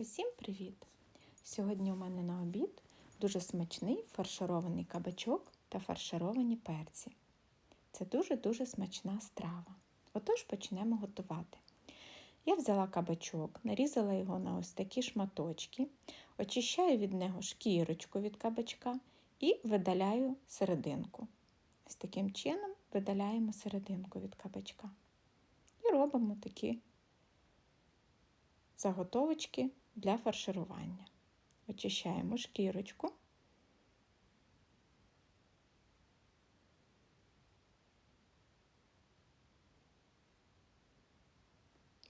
Усім привіт! Сьогодні у мене на обід дуже смачний фарширований кабачок та фаршировані перці. Це дуже-дуже смачна страва. Отож почнемо готувати. Я взяла кабачок, нарізала його на ось такі шматочки, очищаю від нього шкірочку від кабачка і видаляю серединку. Ось таким чином видаляємо серединку від кабачка. І робимо такі заготовочки для фарширування. Очищаємо шкірочку.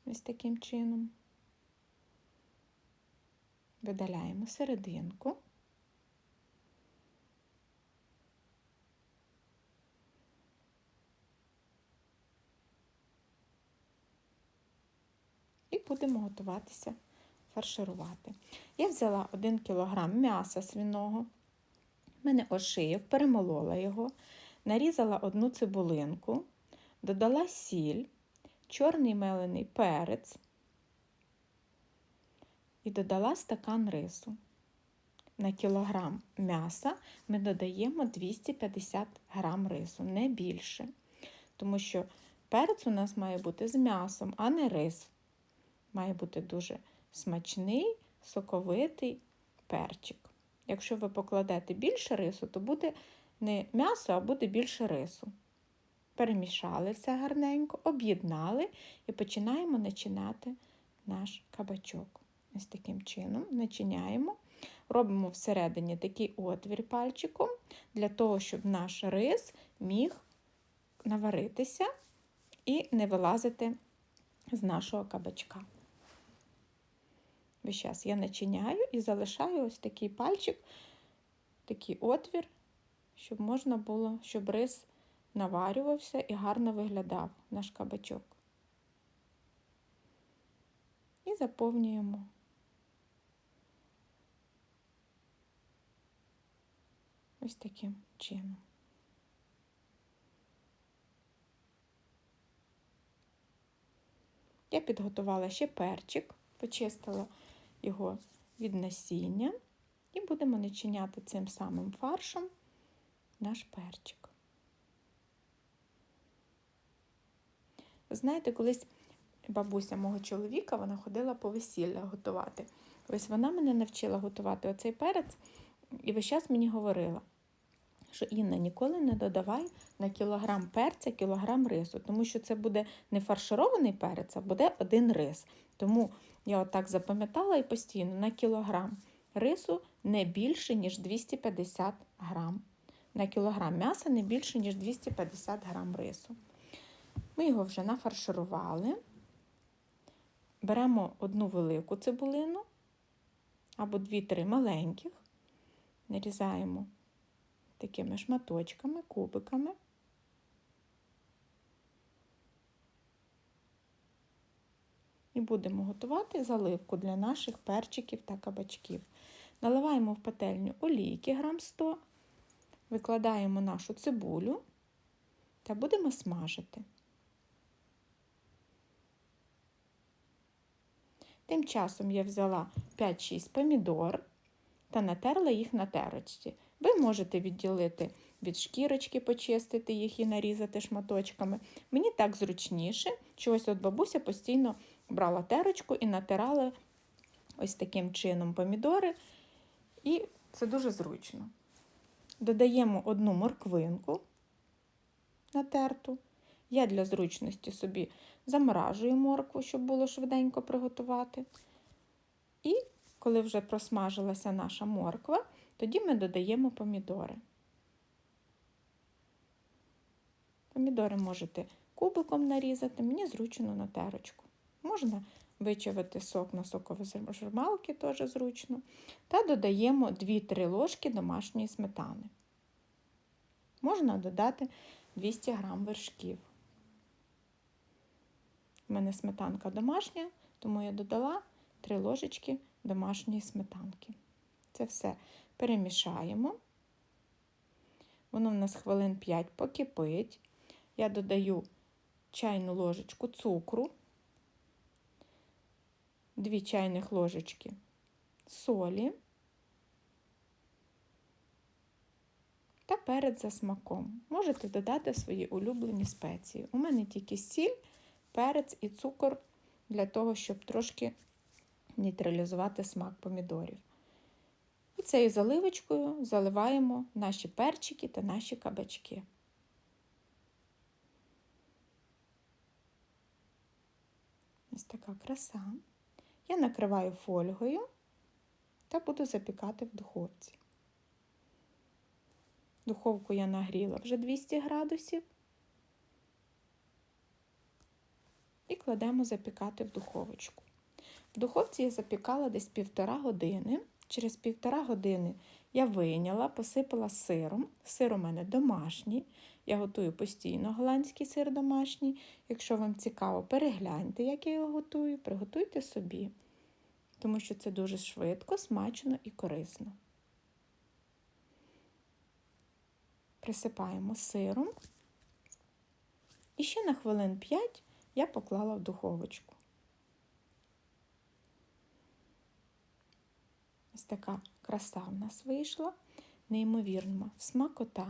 Ось таким чином. Видаляємо серединку. І будемо готуватися фарширувати. Я взяла 1 кг м'яса свиного, мене ошийок, перемолола його, нарізала одну цибулинку, додала сіль, чорний мелений перець і додала стакан рису. На кілограм м'яса ми додаємо 250 грам рису, не більше. Тому що перець у нас має бути з м'ясом, а не рис. Має бути дуже смачний, соковитий перчик. Якщо ви покладете більше рису, то буде не м'ясо, а буде більше рису. Перемішали все гарненько, об'єднали і починаємо начинати наш кабачок. Ось таким чином начиняємо. Робимо всередині такий отвір пальчиком, для того, щоб наш рис міг наваритися і не вилазити з нашого кабачка. Весь час я начиняю і залишаю ось такий пальчик, такий отвір, щоб можна було, щоб рис наварювався і гарно виглядав наш кабачок. І заповнюємо. Ось таким чином. Я підготувала ще перчик, почистила його від насіння і будемо начиняти цим самим фаршем наш перчик. Знаєте, колись бабуся мого чоловіка вона ходила по весілля готувати. Ось вона мене навчила готувати оцей перець і весь час мені говорила, що Інна, ніколи не додавай на кілограм перця кілограм рису, тому що це буде не фарширований перець, а буде один рис. Тому я отак запам'ятала і постійно на кілограм рису не більше, ніж 250 грам. На кілограм м'яса не більше, ніж 250 грам рису. Ми його вже нафарширували. Беремо одну велику цибулину або дві-три маленьких, нарізаємо такими шматочками, кубиками. І будемо готувати заливку для наших перчиків та кабачків. Наливаємо в пательню олійки грам 100, викладаємо нашу цибулю та будемо смажити. Тим часом я взяла 5-6 помідор та натерла їх на терочці. Ви можете відділити від шкірочки, почистити їх і нарізати шматочками. Мені так зручніше, що ось от бабуся постійно брала терочку і натирала ось таким чином помідори, і це дуже зручно. Додаємо одну морквинку натерту. Я для зручності собі заморажую моркву, щоб було швиденько приготувати. І коли вже просмажилася наша морква, тоді ми додаємо помідори. Помідори можете кубиком нарізати, мені зручно на терочку. Можна вичавити сок на соковижималки, теж зручно. Та додаємо 2-3 ложки домашньої сметани. Можна додати 200 г вершків. У мене сметанка домашня, тому я додала 3 ложечки домашньої сметанки. Це все перемішаємо. Воно в нас хвилин 5 покипить. Я додаю чайну ложечку цукру. 2 чайних ложечки солі та перець за смаком. Можете додати свої улюблені спеції. У мене тільки сіль, перець і цукор для того, щоб трошки нейтралізувати смак помідорів. І цією заливочкою заливаємо наші перчики та наші кабачки. Ось така краса. Я накриваю фольгою та буду запікати в духовці. Духовку я нагріла вже 200 градусів і кладемо запікати в духовочку. В духовці я запікала десь півтора години. Через півтора години я вийняла, посипала сиром. Сир у мене домашній. Я готую постійно голландський сир домашній. Якщо вам цікаво, перегляньте, як я його готую, приготуйте собі, тому що це дуже швидко, смачно і корисно. Присипаємо сиром. І ще на хвилин 5 я поклала в духовочку. Така краса в нас вийшла. Неймовірно, смакота.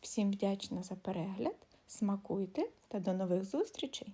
Всім вдячна за перегляд. Смакуйте та до нових зустрічей!